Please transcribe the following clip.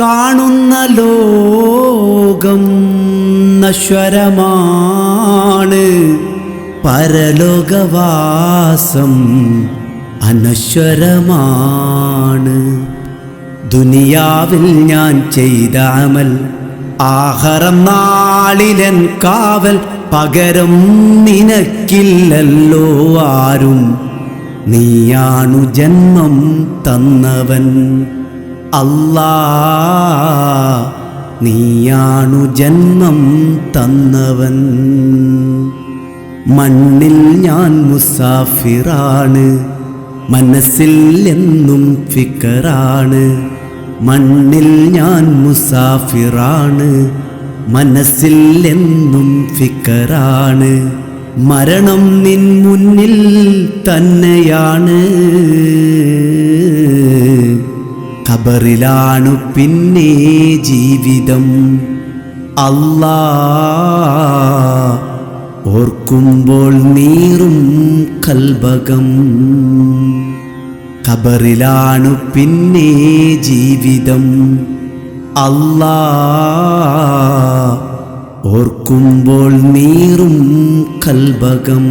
കാണുന്ന ലോകം നശ്വരമാണ്. പരലോകവാസം അനശ്വരമാണ്. ദുനിയാവിൽ ഞാൻ ചെയ്ത അമൽ ആഹറം നാളിലൻ കാവൽ പകരം നിനക്കില്ലല്ലോ ആരും. നീയാണു ജന്മം തന്നവൻ. അല്ലാ നീയാണു ജന്മം തന്നവൻ. മണ്ണിൽ ഞാൻ മുസാഫിറാണ് മനസ്സിൽ എന്നും ഫിക്കറാണ്. മണ്ണിൽ ഞാൻ മുസാഫിറാണ് മനസ്സിൽ എന്നും ഫിക്കറാണ്. മരണം നിൻ മുന്നിൽ തന്നെയാണ്. ഖബറിലാണു പിന്നെ ജീവിതം. അല്ലാ ഓർക്കുമ്പോൾ നീറും കൽബകം. ഖബറിലാണു പിന്നെ ജീവിതം. അല്ലാ ഓർക്കുമ്പോൾ നീറും കൽബകം.